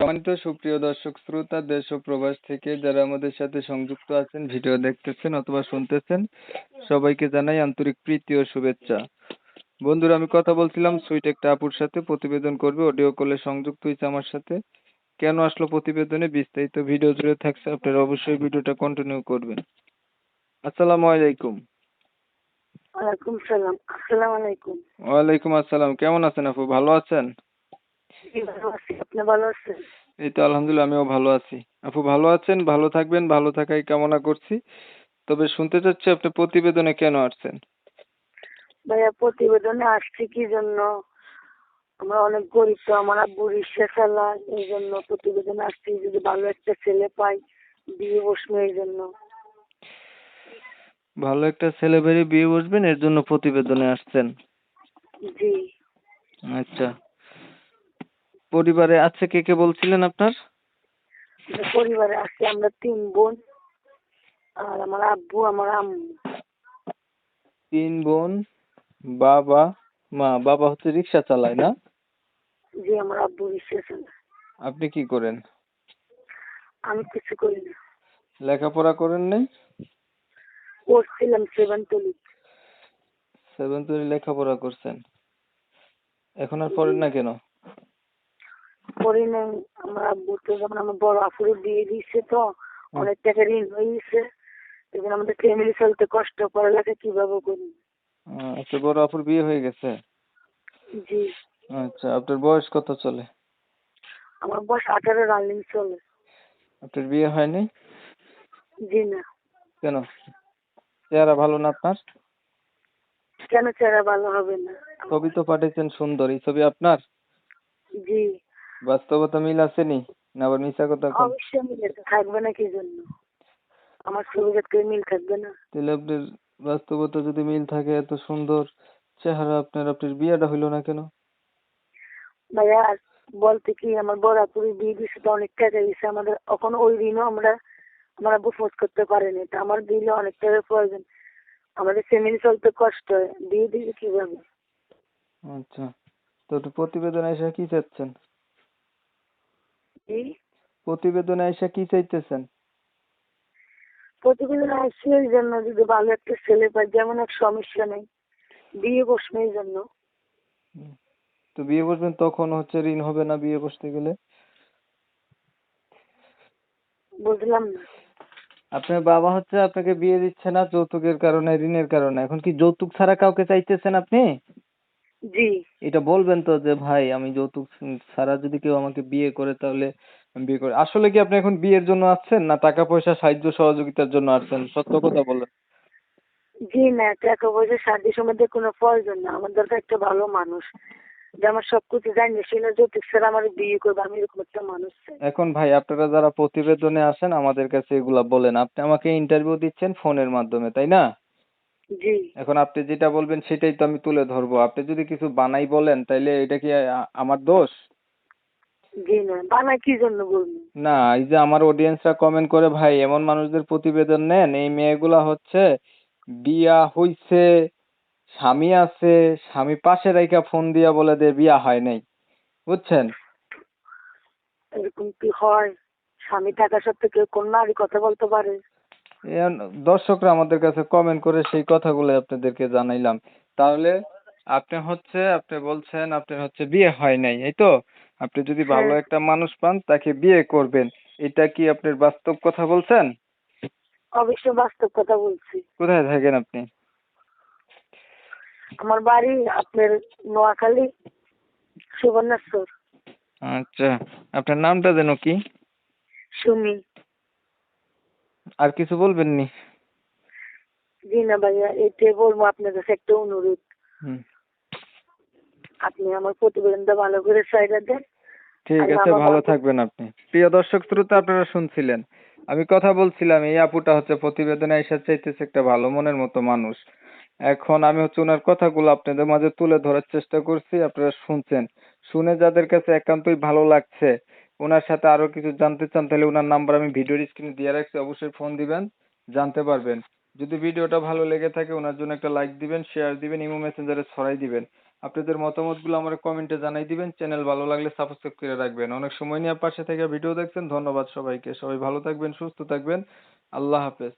সম্মানিত সুপ্রিয় দর্শক শ্রোতা দেশ ও প্রবাস থেকে যারা আমাদের সাথে সংযুক্ত আছেন ভিডিও দেখতেছেন অথবা শুনতেছেন সবাইকে জানাই আন্তরিক প্রীতি ও শুভেচ্ছা। বন্ধুরা আমি কথা বলছিলাম সুইট একটা আপুর সাথে প্রতিবেদন করবে অডিও কলে সংযুক্ত হয়েছে আমার সাথে। কেন আসলো প্রতিবেদনে বিস্তারিত ভিডিও জুড়ে থাকছে আপনারা অবশ্যই ভিডিওটা কন্টিনিউ করবেন। আসসালামু আলাইকুম। ওয়ালাইকুম সালাম আসসালামু আলাইকুম। ওয়ালাইকুম আসসালাম কেমন আছেন আপু ভালো আছেন? আপনি ভালো আছেন এই তো আলহামদুলিল্লাহ আমিও ভালো আছি। আপু ভালো আছেন? ভালো থাকবেন ভালো থাকাই কামনা করছি। তবে শুনতে চাচ্ছি আপনি প্রতিবেদনে কেন আসছেন? ভাইয়া প্রতিবেদনে আসছি কি জন্য? আমরা অনেক গরিব তো আমার আব্বু রিক্সা চালায় এই জন্য প্রতিবেদনে আসছি যদি ভালো একটা ছেলে পাই বিয়ে বসবো এই জন্য। ভালো একটা ছেলে বেরিয়ে বিয়ে বসবেন এর জন্য প্রতিবেদনে আসছেন। জি। আচ্ছা। পরিবারে আছে কে কে বলছিলেন আপনার? পরিবারে আছি আমরা তিন বোন আর আমার আব্বু আমার আম্মু। তিন বোন বাবা মা। বাবা হচ্ছে রিক্সা চালায় না? জি আমার আব্বু রিক্সা চালায়। আপনি কি করেন? আমি কিছু করি না। লেখাপড়া করেন নাই? পড়ছিলাম সেভেন তুলি সেভেন্থ লেখাপড়া করছেন। এখন আর পড়েন না কেন? পড়ি নাই। আমরা আব্বু তো যেমন আমার বড় আপুরে বিয়ে দিয়েছে তো অনেক টাকা ঋণ হয়ে গেছে এবার আমাদের ফ্যামিলি চলতে কষ্ট পড়ালেখা কীভাবে করি? আচ্ছা বড় আপুর বিয়ে হয়ে গেছে? জি। আচ্ছা আপনার বয়স কত চলে? আমার বয়স আঠারো রানিং চলে। আপনার বিয়ে হয়নি? জি না। কেন? চেহারা ভালো না আপনার? কেন চেহারা ভালো হবে না? ছবি তো পাঠিয়েছেন সুন্দর এই ছবি আপনার? জি। বাস্তবতা মিল আসেনি? না আবার মিশা কথা অবশ্যই মিলে থাকবে না কি জন্য? আমার ছবি দেখতে মিল থাকবে না। তাহলে আপনার বাস্তবতা যদি মিল থাকে এত সুন্দর চেহারা আপনার আপনার বিয়েটা হইল না কেন? ভাইয়া বলতে কি আমার বড় আপুরে বিয়ে দিয়েছে তো অনেক টাকা দিয়েছে আমাদের এখন ওই ঋণও আমরা আমরা ফোর্স করতে পারিনি তো আমার দিলে অনেক টাকার প্রয়োজন। আমাদের ফ্যামিলি চলতে কষ্ট হয় বিয়ে দিবে কীভাবে? আচ্ছা তো প্রতিবেদনে এসে কি চাচ্ছেন? প্রতিবেদনে এসে কি চাইতেছেন? প্রতিবেদনে আসছে এই জন্য যদি ভালো একটা ছেলে পাই যেমন এক সমস্যা নেই বিয়ে বসবে এই জন্য। তো বিয়ে বসবেন তখন হচ্ছে ঋণ হবে না বিয়ে বসতে গেলে? বুঝলাম না। আপনার বাবা হচ্ছে আপনাকে বিয়ে দিচ্ছে না যৌতুকের কারণে ঋণের কারণে। এখন কি যৌতুক ছাড়া কাউকে চাইতেছেন আপনি? জি। এটা বলবেন তো যে ভাই আমি যৌতুক ছাড়া যদি কেউ আমাকে বিয়ে করে তাহলে আমি বিয়ে করি। আসলে কি আপনি এখন বিয়ের জন্য আসছেন না টাকা পয়সা সাহায্য সহযোগিতার জন্য আসছেন? সত্য কথা বলেন। জি না টাকা পয়সা শান্তি সম্বন্ধে কোনো প্রয়োজন না। আমার দরকার একটা ভালো মানুষ যে আমার সবকিছু জানি। সে না যৌতুক ছাড়া আমার বিয়ে করবে। আমি এরকম একটা মানুষ চাই। এখন ভাই আপনারা যারা প্রতিবেদনে আসেন আমাদের কাছে এগুলা বলেন। আপনি আমাকে ইন্টারভিউ দিচ্ছেন ফোনের মাধ্যমে তাই না? জি। এখন আপনি যেটা বলবেন সেটাই তো আমি তুলে ধরবো। আপনি যদি কিছু বানাই বলেন তাইলে এটা কি আ- আমার দোষ? জি না বানায় কি জন্য বলব না এই যে আমার অডিয়েন্সরা কমেন্ট করে ভাই এমন মানুষদের প্রতিবেদন নেন। এই মেয়েগুলা হচ্ছে বিয়া হইছে স্বামী আছে স্বামী পাশে রাইখা ফোন দিয়া বলে দে বিয়া হয় নাই। বুঝছেন? এরকম কি হয়? স্বামী থাকা সত্ত্বেও কেউ কোন নারী কথা বলতে পারে। দর্শকরা আমাদের কাছে কমেন্ট করে সেই কথাগুলো আপনাদেরকে জানাইলাম। তাহলে আপনি হচ্ছে আপনি বলছেন আপনার হচ্ছে বিয়ে হয় নাই এই তো? আপনি যদি ভালো হ্যাঁ। একটা মানুষ পান তাকে বিয়ে করবেন। এটা কি আপনার বাস্তব কথা বলছেন? অবশ্য বাস্তব কথা বলছি। কোথায় থাকেন আপনি? আমার বাড়ি আপনার নোয়াখালী সুবর্ণেশ্বর। আচ্ছা আপনার নামটা যেন কি? সুমি। আর কিছু বলবেন নি? জি না ভাইয়া এটাই বলব আপনার কাছে একটা অনুরোধ। আপনি আমার প্রতিবেদনটা ভালো করে সাইডা দেন। ঠিক আছে ভালো থাকবেন আপনি। প্রিয় দর্শক শ্রোতা আপনারা শুনছিলেন। আমি কথা বলছিলাম এই আপুটা হচ্ছে প্রতিবেদনে এসে চাইতেছে একটা ভালো মনের মতো মানুষ। এখন আমি হচ্ছে ওনার কথাগুলো আপনাদের মাঝে তুলে ধরার চেষ্টা করছি আপনারা শুনছেন। শুনে যাদের কাছে একান্তই ভালো লাগছে ওনার সাথে আরও কিছু জানতে চান, তাহলে ওনার নাম্বার আমি ভিডিওর স্ক্রিনে দিয়ে রাখছি। অবশ্যই ফোন দিবেন, জানতে পারবেন। যদি ভিডিওটা ভালো লেগে থাকে, ওনার জন্য একটা লাইক দিবেন শেয়ার দিবেন, ইমো মেসেঞ্জারে ছড়াই দিবেন। আপনাদের মতামতগুলো আমার কমেন্টে জানাই দিবেন। চ্যানেল ভালো লাগলে সাবস্ক্রাইব করে রাখবেন। অনেক সময় নিয়ে পাশে থেকে ভিডিও দেখছেন। ধন্যবাদ সবাইকে। সবাই ভালো থাকবেন, সুস্থ থাকবেন। আল্লাহ হাফেজ।